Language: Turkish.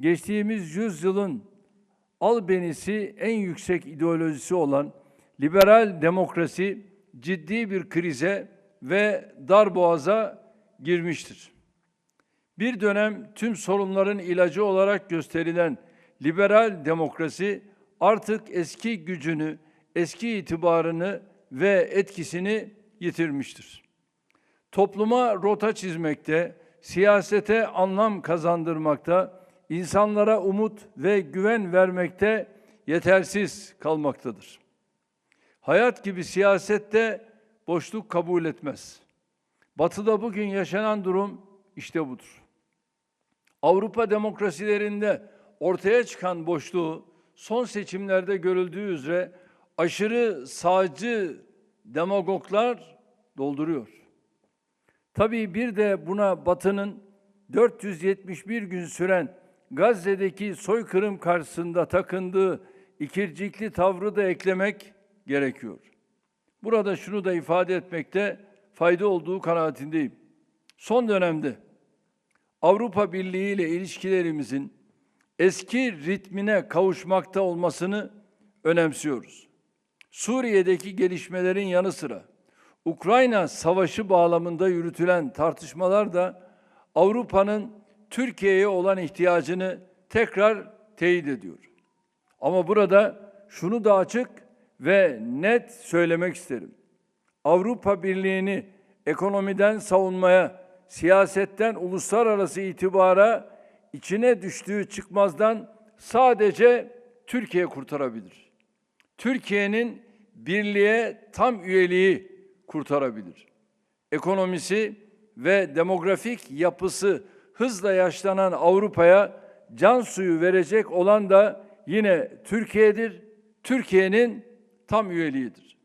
geçtiğimiz yüzyılın albenisi en yüksek ideolojisi olan liberal demokrasi ciddi bir krize ve darboğaza girmiştir. Bir dönem tüm sorunların ilacı olarak gösterilen liberal demokrasi artık eski gücünü, eski itibarını ve etkisini yitirmiştir. Topluma rota çizmekte, siyasete anlam kazandırmakta, insanlara umut ve güven vermekte yetersiz kalmaktadır. Hayat gibi siyasette boşluk kabul etmez. Batı'da bugün yaşanan durum işte budur. Avrupa demokrasilerinde ortaya çıkan boşluğu son seçimlerde görüldüğü üzere aşırı sağcı demagoglar dolduruyor. Tabii bir de buna Batı'nın 471 gün süren Gazze'deki soykırım karşısında takındığı ikircikli tavrı da eklemek gerekiyor. Burada şunu da ifade etmekte fayda olduğu kanaatindeyim. Son dönemde Avrupa Birliği ile ilişkilerimizin eski ritmine kavuşmakta olmasını önemsiyoruz. Suriye'deki gelişmelerin yanı sıra Ukrayna savaşı bağlamında yürütülen tartışmalar da Avrupa'nın Türkiye'ye olan ihtiyacını tekrar teyit ediyor. Ama burada şunu da açık ve net söylemek isterim. Avrupa Birliği'ni ekonomiden savunmaya, siyasetten uluslararası itibara içine düştüğü çıkmazdan sadece Türkiye kurtarabilir. Türkiye'nin birliğe tam üyeliği kurtarabilir. Ekonomisi ve demografik yapısı hızla yaşlanan Avrupa'ya can suyu verecek olan da yine Türkiye'dir. Türkiye'nin tam üyeliğidir.